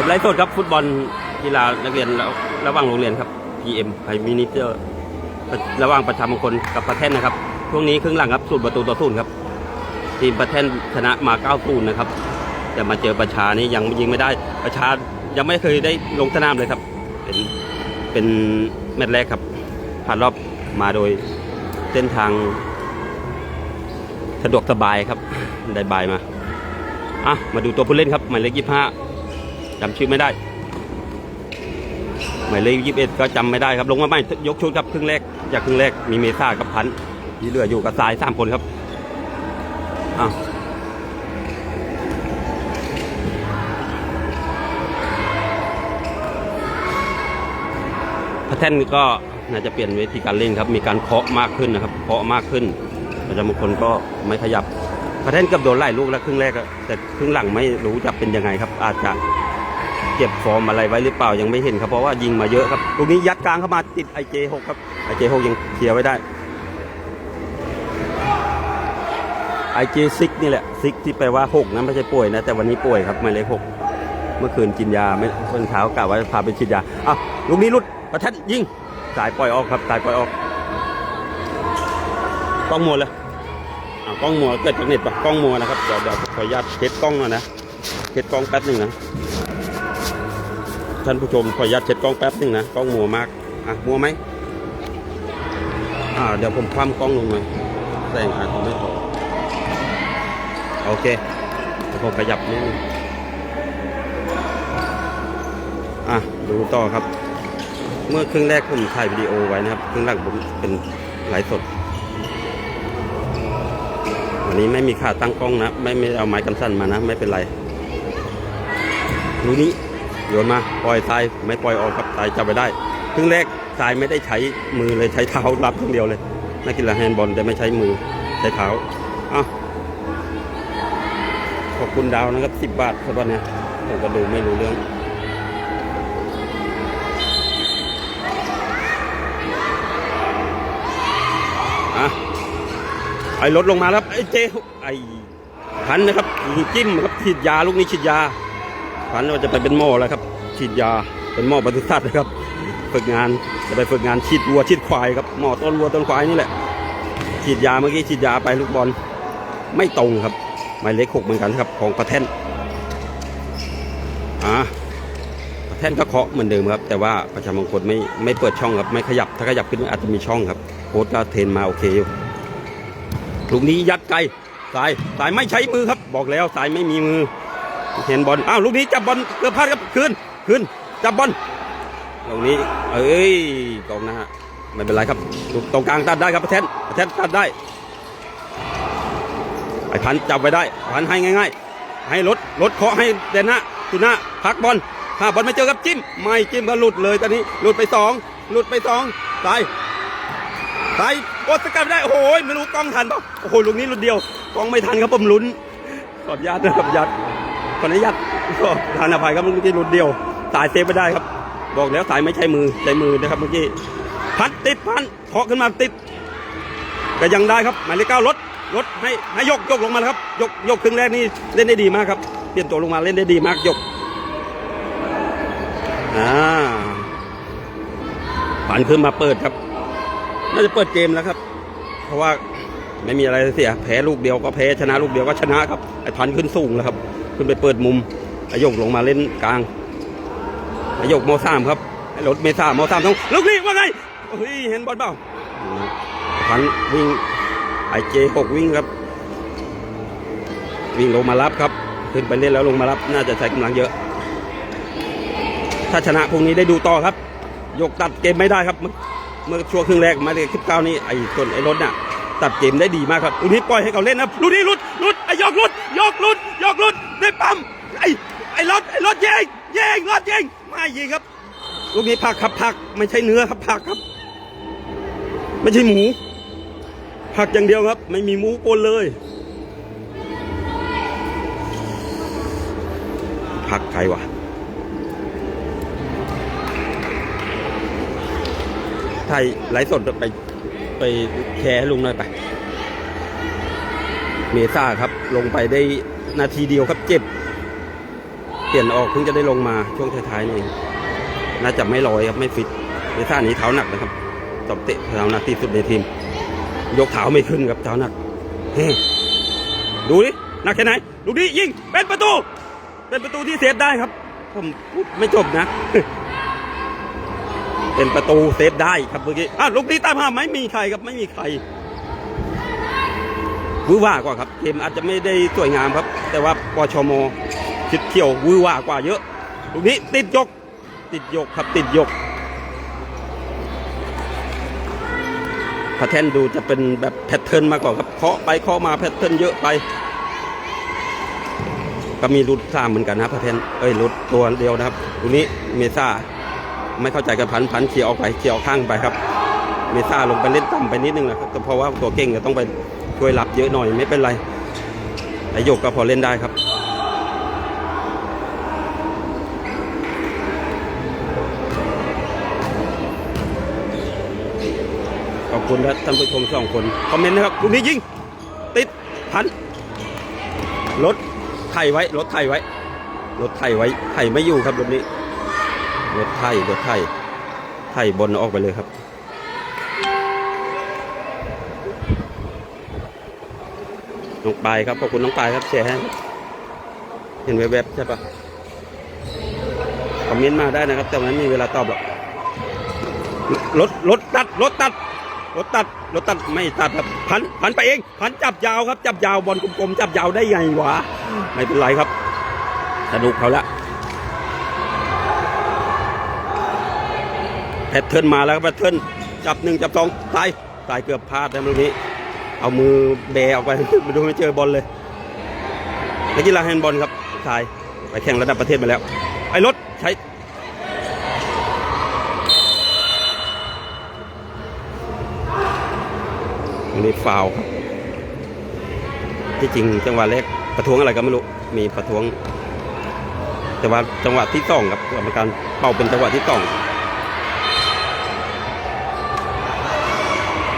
ผมไลฟ์สดครับฟุตบอลกีฬานักเรียนระระหว่างโรงเรียนครับ PM ไพมินิเตอร์ระหว่างประชามงคลกับประเทศนะครับช่วงนี้ครึ่งหลังครับสูตรประตูต่อศูนครับทีมประเทศชนะมา9ศูนย์นะครับ แต่มาเจอประชานี่ยังยิงไม่ได้ประชายังไม่เคยได้ลงสนามเลยครับ เป็นเป็นแมตช์แรกครับ ผ่านรอบมาโดยเส้นทาง สะดวกสบายครับได้บายมาอะมาดูตัวผู้เล่นครับหมายเลขยี่ห้า จำชื่อไม่ได้หมายเลขยี่สิบเอ็ดก็จำไม่ได้ครับ ลงมาใหม่ยกชุดครับครึ่งแรกจากครึ่งแรกมีเมซ่ากับพันธ์ที่เหลืออยู่กับสายสามคนครับอ้าวพระแท่นก็น่าจะเปลี่ยนเวทีการเล่นครับ มีการเคาะมากขึ้นนะครับเคาะมากขึ้นประจำบางคนก็ไม่ขยับพระแท่นกับโดนไล่ลูกแล้วครึ่งแรกแต่ครึ่งหลังไม่รู้จะเป็นยังไงครับ อาจจะ เก็บฟอร์มอะไรไว้หรือเปล่ายังไม่เห็นครับเพราะว่ายิงมาเยอะครับตรงนี้ยัดกลางเข้ามาติดไอเจหกครับไอเจหกยังเคลียร์ไว้ได้ไอเจซิกนี่แหละซิกที่แปลว่าหกนะไม่ใช่ป่วยนะแต่วันนี้ป่วยครับหมายเลขหกเมื่อคืนกินยาไม่เมื่อเช้ากะว่าพาไปฉีดยาอ้าวลูกนี้ลุดประทัดยิงสายปล่อยออกครับสายปล่อยออกกล้องมัวเลยอ้าวกล้องมัวเกิดจากเน็ตปะกล้องมัวนะครับเดี๋ยวเดี๋ยวขออนุญาตเช็ดกล้องหน่อยนะเช็ดกล้องแป๊บหนึ่งนะ ท่านผู้ชมขออนุญาตเช็ดกล้องแป๊บหนึ่งนะกล้องมัวมากอะมัวไหมอ่าเดี๋ยวผมคว่ำกล้องลงหน่อยแสงอาจจะไม่พอโอเคเดี๋ยวผมขยับนิดนึงอะดูต่อครับ เมื่อครึ่งแรกผมถ่ายวิดีโอไว้นะครับ ครึ่งหลังผมเป็นไลฟ์สดวันนี้ไม่มีค่าตั้งกล้องนะ ไม่ไม่เอาไม้กันสั้นมานะ ไม่เป็นไรดูนี้ โยนมาปล่อยทรายไม่ปล่อยออกครับทรายจับไปได้ครึ่งแรกทรายไม่ได้ใช้มือเลยใช้เท้ารับทั้งเดียวเลยนักกีฬาแฮนด์บอลแต่ไม่ใช้มือใช้เท้าอ้าวขอบคุณดาวนะครับสิบบาทครับวันเนี้ยผมก็ดูไม่รู้เรื่องอะไอ้รถลงมาแล้วครับไอ้เจไอ้พันนะครับจิ้มครับฉีดยาลูกนี้ฉีดยา ฝันว่าจะไปเป็นหมอแล้วครับ ฉีดยาเป็นหมอปศุสัตว์นะครับ ฝึกงานจะไปฝึกงานฉีดวัวฉีดควายครับหมอต้นวัวต้นควายนี่แหละ ฉีดยาเมื่อกี้ฉีดยาไปลูกบอลไม่ตรงครับหมายเลขหกเหมือนกันครับของประแท่นอ่าประแท่นก็เคาะเหมือนเดิมครับ แต่ว่าประชามงคลไม่ไม่เปิดช่องครับไม่ขยับถ้าขยับขึ้นอาจจะมีช่องครับโค้ชก็เทนมาโอเคอยู่ลูกนี้ยัดไกลสายสายไม่ใช้มือครับ บอกแล้วสายไม่มีมือ เห็นบอลอ้าวลูกนี้จับบอลเกือบพลาดครับคืนคืนจับบอลลูกนี้เอ้ยกองหน้าไม่เป็นไรครับตรงกลางตัดได้ครับประเทนประเทนตัดได้ไอพันจับไปได้พันให้ง่าย ๆ ให้รถรถเคาะให้เดนหน้าสุหน้าพักบอลถ้าบอลไม่เจอครับจิ้มไม่จิ้มก็หลุดเลยตอนนี้หลุดไปสองหลุดไปสองตายตายโอสกัดไม่ได้โอ้โหไม่รู้กล้องทันปล่าโอ้โหลูกนี้หลุดเดียวกล้องไม่ทันครับผมลุ้นขออนุญาตนะครับยัด ขออนุญาตก็ทานอภัยครับเมื่อกี้หลุดเดียว สายเซฟไม่ได้ครับ บอกแล้วสายไม่ใช่มือใช้มือนะครับเมื่อกี้พัดติดพันเคาะขึ้นมาติดก็ยังได้ครับหมายเลขเก้ารถรถให้ให้ยกยกลงมาครับ ยกยกครึ่งแรกนี่เล่นได้ดีมากครับเปลี่ยนตัวลงมาเล่นได้ดีมากยกอ่าผ่านขึ้นมาเปิดครับ น่าจะเปิดเกมแล้วครับ เพราะว่าไม่มีอะไรเสียแพ้ลูกเดียวก็แพ้ชนะลูกเดียวก็ชนะครับไอ้พันขึ้นสูงแล้วครับ ขึ้นไปเปิดมุมไอ้ยกลงมาเล่นกลางไอ้ยกมอสามครับไอ้รถเมซ่ามอสามต้องลูกนี้ว่าไงเฮ้ยเห็นบอลเปล่าพันวิ่งไอเจหกวิ่งครับ วิ่งลงมารับครับ ขึ้นไปเล่นแล้วลงมารับ น่าจะใช้กำลังเยอะ ถ้าชนะพรุ่งนี้ได้ดูต่อครับ ยกตัดเกมไม่ได้ครับ เมื่อช่วงครึ่งแรกมาเลยคลิปเก้านี่ไอ้ส่วนไอ้รถเนี่ยตัดเกมได้ดีมากครับลูกนี้ปล่อยให้เขาเล่นนะลูกนี้ลุดลุดไอ้ยกลุดยกลุดยกหลุด ได้ปั๊มไอ้ไอ้รถไอ้รถยิงยิงรถยิงไม่ยิงครับ ลูกนี้ผักครับผักไม่ใช่เนื้อครับผักครับ ไม่ใช่หมูผักอย่างเดียวครับ ไม่มีหมูปนเลยผักใครวะถ่ายไลฟ์สดไปไปแชร์ให้ลุงหน่อยไป เมซ่าครับลงไปได้ นาทีเดียวครับเจ็บ เปลี่ยนออกเพิ่งจะได้ลงมาช่วงท้ายๆนี่เองน่าจะไม่ลอยครับไม่ฟิตในท่านี้เท้าหนักนะครับตบเตะเท้าหนักที่สุดในทีม ยกเท้าไม่ขึ้นครับเท้าหนักเฮดูดิหนักแค่ไหนดูดิยิงเป็นประตู เป็นประตูที่เซฟได้ครับ ผมพูดไม่จบนะ เป็นประตูเซฟได้ครับเมื่อกี้อะลูกนี้ตามหาไม่มีใครครับไม่มีใครวือว่ากว่าครับเกมอาจจะไม่ได้สวยงามครับ แต่ว่าปชมคิดเขี่ยววือว่ากว่าเยอะลูกนี้ติดยก ติดยกครับติดยกพาแทนดูจะเป็นแบบแพทเทิร์นมากกว่าครับเคาะไปเคาะมาแพทเทิร์นเยอะไป ก็มีรุดซ่าเหมือนกันนะครับพาแทนเอ้ยรุดตัวเดียวนะครับตรงนี้เมซ่าไม่เข้าใจกับพันพันเขี่ยออกไปเขี่ยออกข้างไปครับ เมซ่าลงไปเล่นต่ำไปนิดนึงนะครับแต่เพราะว่าตัวเก่งก็ต้องไปช่วยรับเยอะหน่อยไม่เป็นไร ไอโยกก็พอเล่นได้ครับ ขอบคุณและท่านผู้ชมสองคน คอมเมนต์นะครับลูกนี้ยิง ติดพันรถไถไว้รถไถไว้รถไถไว้ไถไม่อยู่ครับรถนี้รถไถรถไถไถบนออกไปเลยครับ น้องปายครับขอบคุณน้องปายครับแชร์ให้เห็นแวบๆใช่ปะคอมเมนต์มาได้นะครับ แต่มันไม่มีเวลาตอบหรอกรถรถตัดรถตัดรถตัดรถตัดไม่ตัดครับพันพันไปเองพันจับยาวครับจับยาวบอลกลมๆจับยาวได้ไงวะไม่เป็นไรครับสนุกเขาละแพทเทิร์นมาแล้วครับแพทเทิร์นจับหนึ่งจับสองตายตายเกือบพลาดนะลูกนี้ เอามือแบออกไปมาดูไม่เจอบอลเลยนักกีฬาแฮนด์บอลครับชายไปแข่งระดับประเทศมาแล้ว ไอ้รถใช้ันนี้ฟาวครับ ที่จริงจังหวะแรกประท้วงอะไรก็ไม่รู้ มีประท้วง แต่ว่าจังหวะที่สองครับกรรมการเป่าเป็นจังหวะที่สอง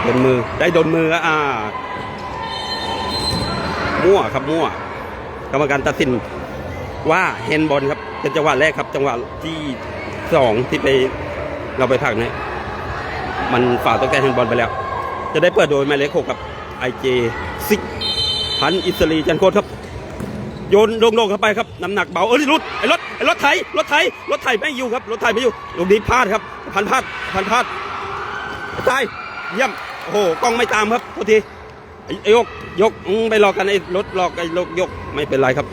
โด นมือ ได้โดนมืออ่า มั่วครับมั่ว กรรมการตัดสินว่าเฮนบอลครับ เป็นจังหวะแรกครับ จังหวะที่สองที่ไปเราไปผักเนี่ยมันฝ่าต้องแต่เฮนบอลไปแล้ว จะได้เปิดโดยหมเลขหกครับไอเจซิกพันอิสรีจันโคตรครับ โยนลงลงเข้าไปครับน้ำหนักเบาเออนี่รถไอรถไอรถไถรถไถรถไถไม่อยู่ครับรถไถไม่อยู่ลูกนี้พลาดครับ พันพลาดพันพลาดตายเยี่ยม โอ้โหกล้องไม่ตามครับโทษทีไอ้ยกยกไปหลอกกันไอ้รถหลอกไอ้รถยกไม่เป็นไรครับ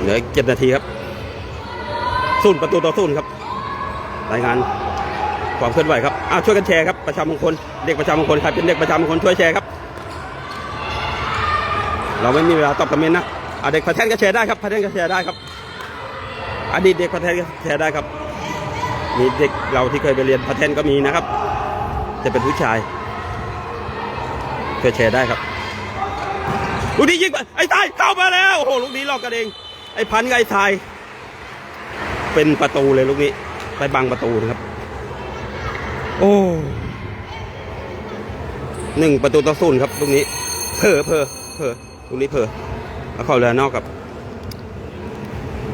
เหลือเจ็ดนาทีครับศูนประตูต่อศูนครับ รายงานความเคลื่อนไหวครับอ้าวช่วยกันแชร์ครับประชามงคลเด็กประชามงคลใครเป็นเด็กประชามงคลช่วยแชร์ครับ เราไม่มีเวลาตอบคอมเมนต์นะอะเด็กพัฒนก็แชร์ได้ครับพัฒนก็แชร์ได้ครับอดีตเด็กพัฒนก็แชร์ได้ครับ มีเด็กเราที่เคยไปเรียนพัฒนก็มีนะครับ จะเป็นผู้ชายช่วยแชร์ได้ครับลูกนี้ยิงไปไอ้ตายเข้ามาแล้วโอ้โหลูกนี้หลอกกันเองไอ้พันกับไอ้ทาย เป็นประตูเลยลูกนี้ ไปบังประตูนะครับ โอ้หนึ่งประตูต่อศูนย์ครับลูกนี้เพอเพอเพอลูกนี้เพอเอาเข้าเรือนอกครับ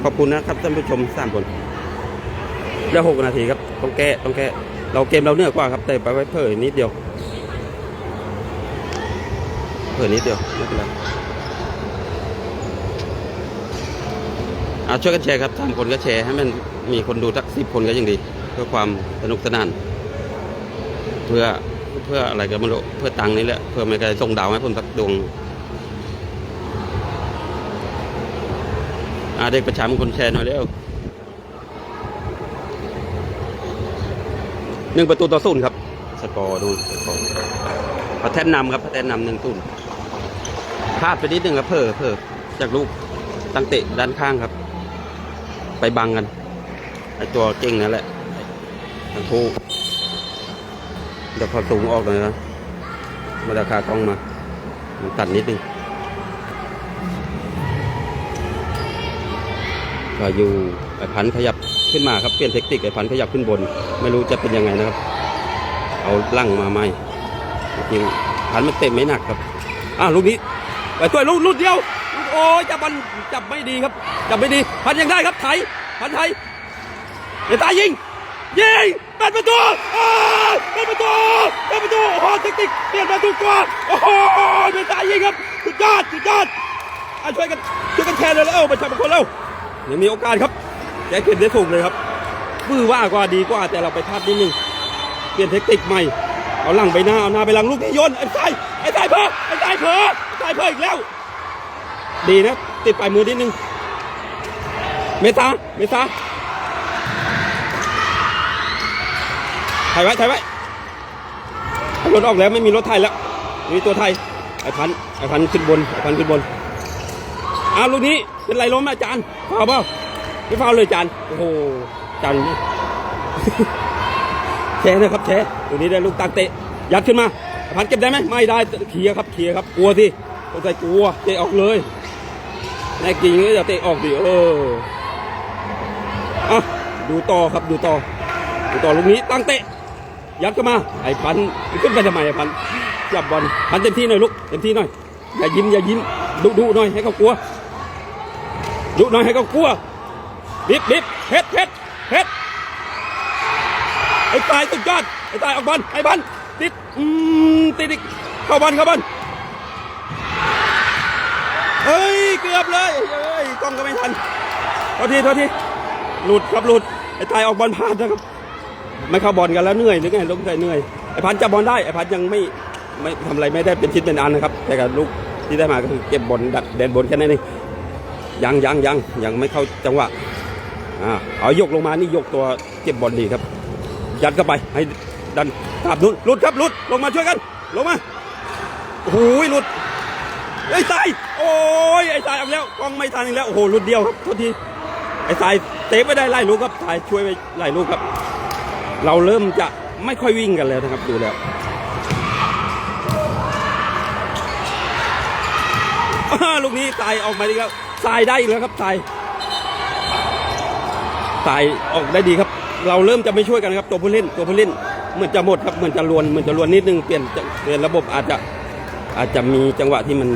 ขอบคุณนะครับท่านผู้ชมสามคน เหลือหกนาทีครับ ต้องแก้ต้องแก้เราเกมเราเหนือกว่าครับแต่ไปไว้เพิ่นิดเดียวเพิ่นิดเดียวไม่เป็นไรเอาช่วยกันแชร์ครับสามคนก็แชร์ให้มันมีคนดูสักสิบคนก็ยังดี เพื่อความสนุกสนาน เพื่อเพื่ออะไรก็ไม่รู้เพื่อตังค์นี่แหละเพื่อไม่ได้ส่งดาวให้ผมสักดวงอาเด็กประชามคนแชร์หน่อยเร็ว หนึ่งประตูต่อศูนย์ครับ สกอร์ดูสกอร์พัฒนนำครับพัฒนนำหนึ่งศูนย์พลาดไปนิดนึงครับเพ้อเพ้อจากลูกตั้งเตะด้านข้างครับ ไปบังกันไอตัวเก่งนั่นแหละทั้งคู่เดี๋ยวพอสูงออกเลยนะมาราคากล้องมามันตัดนิดนึงก็อยู่ไอพันธุ์ขยับ ขึ้นมาครับเปลี่ยนเทคนิคไอ้พันขยับขึ้นบน ไม่รู้จะเป็นยังไงนะครับ เอาลั่งมาไหมจริงพันธ์มันเต็มไม่หนักครับอ้าลูกนี้ไปช่วยลูกลูกเดียวโอ้ยจับมันจับไม่ดีครับ จับไม่ดีพันยังได้ครับไถพันไทยเมตตายิงยิงเป็นประตูเป็นประตูเป็นประตูโอ้โหเทคนิคเปลี่ยนประตูกว่าโอ้โหเมตตายิงครับสุดยอดสุดยอดอะช่วยกันช่วยกันแทนเลยแล้วเอ้าประชาชนคนเร็วยังมีโอกาสครับ แกเก็บได้ถูกเลยครับบื้อว่ากว่าดีกว่าแต่เราไปพลาดนิดนึงเปลี่ยนเทคนิคใหม่ เอาหลังไปหน้าเอาหน้าไปหลังลูกนี้โยนไอ้ไสายไอ้ไสายเพ้อไอ้ไสายเพ้อไอ้ไสายเพ้ออีกแล้ว ดีนะ ติดปลายมือนิดนึง เมตาเมตาถ่ายไว้ถ่ายไว้รถออกแล้วไม่มีรถไทยแล้วมีตัวไทยไอ้พันไอ้พันขึ้นบนไอ้พันขึ้นบนอ้าวลูกนี้เป็นไรล้มนะจานฟาวเปล่า ไม่ฟาวเลยจานโอ้โหจานแชร์นะครับแชร์ตัวนี้ได้ลูกตักเตะ ยัดขึ้นมาพันเก็บได้ไหมไม่ได้เคลียร์ครับเคลียร์ครับกลัวสิต้องใจกลัวเตะออกเลยแน่จริงก็จะเตะออกดิเอออะดูต่อครับดูต่อ ดูต่อลูกนี้ตั้งเตะ ยัดเข้ามาไอ้พันขึ้นไปทำไมไอ้พันจับบอลพันเต็มที่หน่อยลูกเต็มที่หน่อยอย่ายิ้มอย่ายิ้มดุดุหน่อยให้เขากลัวดุหน่อยให้เขากลัว บิบบิบเฮ็ดเฮ็ดเฮ็ดไอ้ตายสุดยอดไอ้ตายออกบอลไอ้บอลติดอืมติดอีกเข้าบอลเข้าบอลเฮ้ยเกือบเลยเฮ้ยกล้องก็ไม่ทันโทษทีโทษทีหลุดครับหลุดไอ้ตายออกบอลพลาดนะครับไม่เข้าบอลกันแล้วเหนื่อยหรือไงลูกใจเหนื่อยไอ้พันธ์จับบอลได้ไอ้พันธ์ยังไม่ไม่ทำอะไรไม่ได้เป็นชิ้นเป็นอันนะครับ แต่กับลูกที่ได้มาก็คือเก็บบอลดัดแดนบนแค่นั้นเองยังยังยังยังไม่เข้าจังหวะ อ่าเอายกลงมานี่ยกตัวเก็บบอลดีครับ ยัดเข้าไปให้ดันตามนุ่นหลุดครับหลุดลงมาช่วยกัน ลงมาโอ้โหลุดไอ้ตายโอ้ยไอ้ตายเอาแล้วกล้องไม่ทันอีกแล้วโอ้โหลุดเดียวครับโทษทีไอ้ตายเตะไม่ได้ไล่ลูกครับตายช่วยไปไล่ลูกครับ เราเริ่มจะไม่ค่อยวิ่งกันแล้วนะครับดูแล้วลูกนี้ตายออกมาดีครับตายได้อีกแล้วครับตาย ตายออกได้ดีครับ เราเริ่มจะไม่ช่วยกันครับ ตัวผู้เล่นตัวผู้เล่นเหมือนจะหมดครับเหมือนจะลวนเหมือนจะลวนนิดนึงเปลี่ยนเปลี่ยนระบบอาจจะอาจจะมีจังหวะที่มัน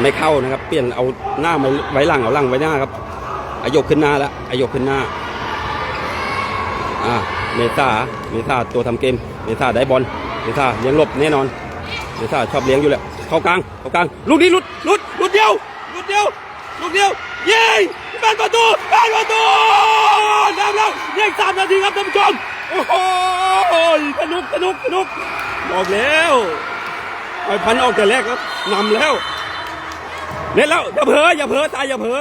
ไม่เข้านะครับ เปลี่ยนเอาหน้ามาไว้หลังเอาหลังไว้หน้าครับอายกขึ้นหน้าแล้วอายกขึ้นหน้าอ่าเมซ่าเมซ่าตัวทำเกมเมซ่าได้บอลเมซ่าเลี้ยงหลบแน่นอนเมซ่าชอบเลี้ยงอยู่แหละเข้ากลางเข้ากลางลูกนี้ลุดลุดลุดเดียวลุดเดียวลูกเดียวยิงเป็นประตูเป็นประตู แล้วยิงสามนาทีครับท่านผู้ชมโอ้โหสนุกสนุกสนุกบอกแล้วไอ้พันออกแต่แรกครับนำแล้วเล่นแล้วอย่าเผลออย่าเผลอตายอย่าเผลอ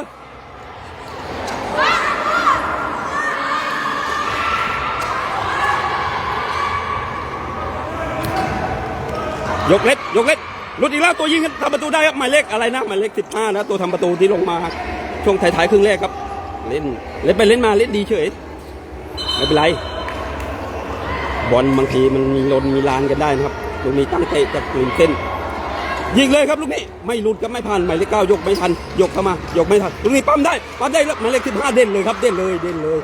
ยกเล็กยกเล็กลุดอีกแล้วตัวยิงทำประตูได้ครับหมายเลขอะไรนะหมายเลขสิบห้านะตัวทำประตูที่ลงมาช่วงท้ายๆครึ่งแรกครับ เล่นเล่นไปเล่นมาเล่นดีเฉย ไม่เป็นไร บอลบางทีมันมีลนมีลานกันได้นะครับลูกนี้ตั้งเตะจากกลืนเส้นยิงเลยครับลูกนี้ไม่หลุดก็ไม่ผ่านหมายเลขเก้ายกไม่ทันยกเข้ามายกไม่ทันลูกนี้ปั๊มได้ปั๊มได้แล้วหมายเลขสิบห้าเด่นเลยครับเด่นเลยเด่นเลย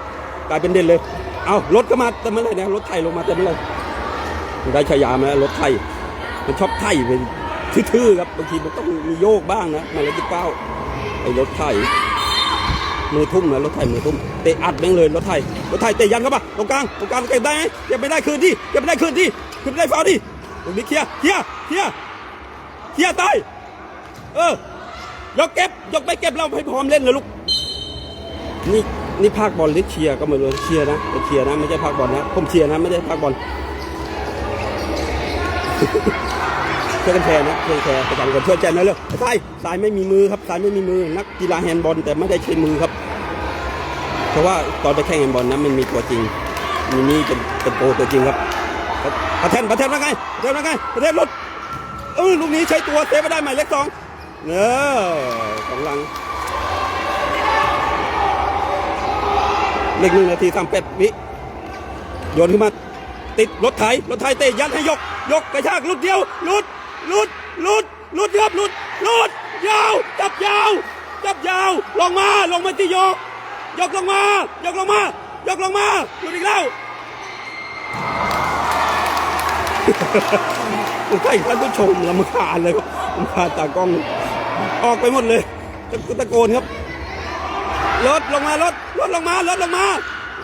กลายเป็นเด่นเลย เอารถก็มาแต่เมื่อไหรเนี่ยรถไถลงมาแต่เมื่อไหรได้ฉายามาแล้วรถไถมันชอบไถ่เป็นทื่อๆครับบางทีมันต้องมีโยกบ้างนะหมายเลขที่เก้าไอ้รถไถ มือทุ่มนะรถไถมือทุ่มเตะอัดแม่งเลยรถไถรถไถเตะยันเข้ามาตรงกลางตรงกลางเก็บได้ไหมเก็บไม่ได้คืนที่เก็บไม่ได้คืนที่คืนไม่ได้ฟาวดิตรงนี้เคลียร์เคลียร์เคลียร์เคลียร์ตายเออยกเก็บยกไปเก็บเราให้พร้อมเล่นเลยลูกนี่นี่ภาคบอลหรือเชียร์ก็ไม่รู้เชียร์นะเชียร์นะไม่ใช่ภาคบอลนะผมเชียร์นะไม่ใช่ภาคบอล ช่วยกันแชร์นะช่วยแชร์ประจำกันช่วยแชร์หนะเร็วสายสายไม่มีมือครับสายไม่มีมือนักกีฬาแฮนด์บอลแต่ไม่ได้ใช้มือครับ เพราะว่าตอนไปแข่งแฮนด์บอลนั้นมันมีตัวจริง มีนี่เป็นเป็นโปรตัวจริงครับประเทศประเทศว่าไงประเทศว่าไงประเทศรถเออลูกนี้ใช้ตัวเซฟไม่ได้หมายเลขสองเนอของหลังเลขหนึ่งนาทีสามแปดวิโยนขึ้นมา ติดรถไถรถไถเตะยัดให้ยก ยกกระชากลุดเดียวลุด หลุดหลุดหลุดครับหลุดหลุดยาวจับยาวจับยาวลงมาลงมาที่ยกยกลงมายกลงมายกลงมาหลุดอีกแล้วผมใกล้ท่านผู้ชมลำคาญเลยครับลำคาญตากล้อง ออกไปหมดเลยตะตะโกนครับรถลงมารถรถลงมารถลงมา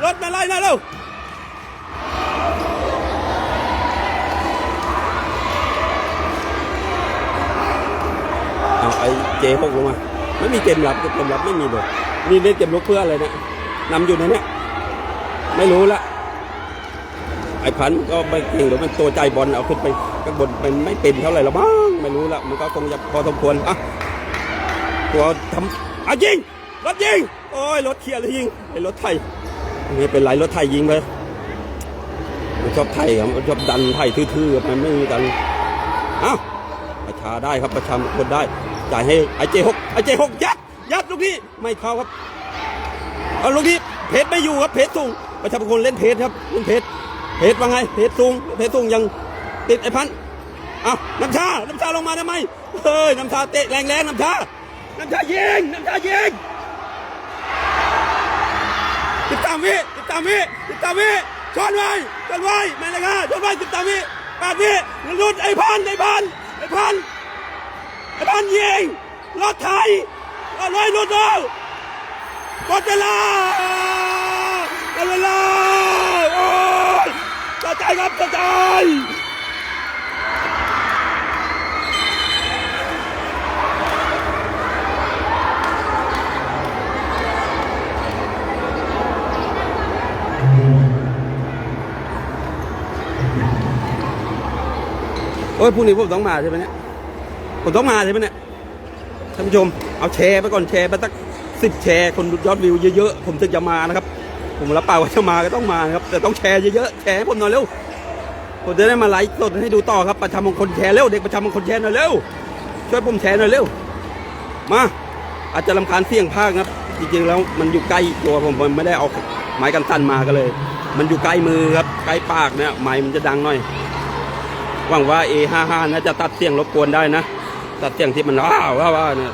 รถมาไล่นะเร็ว เอาไอ้เจหกลงมาไม่มีเกมรับเกมรับไม่มีเลยนี่เล่นเกมลุกเพื่ออะไรเนะนำอยู่ในเนี้ยไม่รู้ละไอ้พันก็ไม่เก่งหรือมันตัวใจบอลเอาขึ้นไปข้างบนมันไม่เป็นเท่าไหร่หรอกบ้างไม่รู้ละมันก็คงจะพอสมควรอะตัวทำอะยิงรถยิงโอ้ยรถเคลียร์เลยยิงไอ้รถไทยนี่เป็นไรรถไทยยิงไปมันชอบไทยครับมันชอบดันไทยทื่อๆมันไม่มีกันอ้าวประชาได้ครับประชาคนได้ จ่ายให้ไอ้เจหกไอ้เจหกยัดยัดลูกนี้ไม่เข้าครับเอาลูกนี้เพชรไม่อยู่ครับเพชรสูงประชาชนเล่นเพชรครับเล่นเพชรเพชรว่าไงเพชรสูงเพชรสูงยังติดไอ้พันธ์เอาน้ำชาน้ำชาลงมาได้ไหมเฮ้ยน้ำชาเตะแรงๆน้ำชาน้ำชายิงน้ำชายิงติดตามวิติดตามวิติดตามวิชนไว้ชนไว้ไม่เลยค่ะชนไว้ติดตามวิแปดวิมันรุดไอ้พันธ์ไอ้พันธ์ไอ้พัน ธุ์ไอ้พันยิงรถไทยรถไว้รุดเอาหมดเวลาหมดเวลาโอ้ยกระจายครับกระจายโอ้ยพรุ่งนี้ผมต้องมาใช่ไหมเนี่ย ผมต้องมาใช่ไหมเนี่ยท่านผู้ชมเอาแชร์ไปก่อนแชร์ไปสักสิบแชร์คนยอดวิวเยอะๆผมถึงจะมานะครับ ผมรับปากว่าจะมาก็ต้องมาครับ แต่ต้องแชร์เยอะๆแชร์ผมหน่อยเร็วผมจะได้มาไลฟ์สดให้ดูต่อครับประชามงคลแชร์เร็วเด็กประชามงคลแชร์หน่อยเร็วช่วยผมแชร์หน่อยเร็วมาอาจจะลำคาญเสียงภาคครับ จริงๆแล้วมันอยู่ใกล้ตัวผมผมไม่ได้เอาไม้กันสั่นมาก็เลย มันอยู่ใกล้มือครับใกล้ปากเนี่ยไม้มันจะดังหน่อยหวังว่า A55 น่าจะตัดเสียงรบกวนได้นะ ตัดเสียงที่มันว้าวว้าวว้าวเนี่ย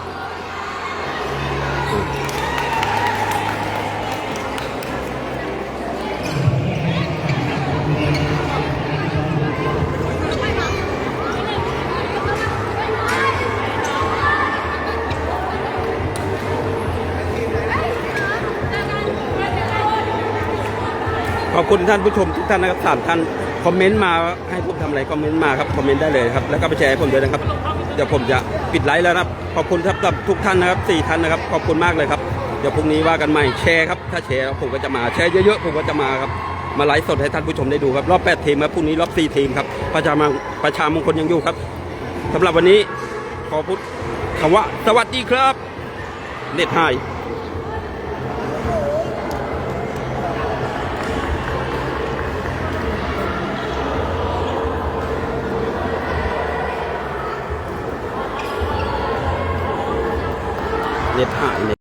ขอบคุณท่านผู้ชมทุกท่านนะครับสามท่าน คอมเมนต์มาให้ผมทำอะไรคอมเมนต์มาครับ คอมเมนต์ได้เลยครับ แล้วก็ไปแชร์ให้ผมด้วยนะครับ เดี๋ยวผมจะปิดไลฟ์แล้วครับ ขอบคุณครับกับทุกท่านนะครับสี่ท่านนะครับ ขอบคุณมากเลยครับ เดี๋ยวพรุ่งนี้ว่ากันใหม่แชร์ครับ ถ้าแชร์ผมก็จะมาแชร์เยอะๆ ผมก็จะมาครับ มาไลฟ์สดให้ท่านผู้ชมได้ดูครับ รอบ8ทีมครับ พรุ่งนี้รอบ4ทีมครับ ประชามังประชามงคลยังอยู่ครับสำหรับวันนี้ขอพูดคำว่า สวัสดีครับ เน็ตไฮ เน็ตหายเลย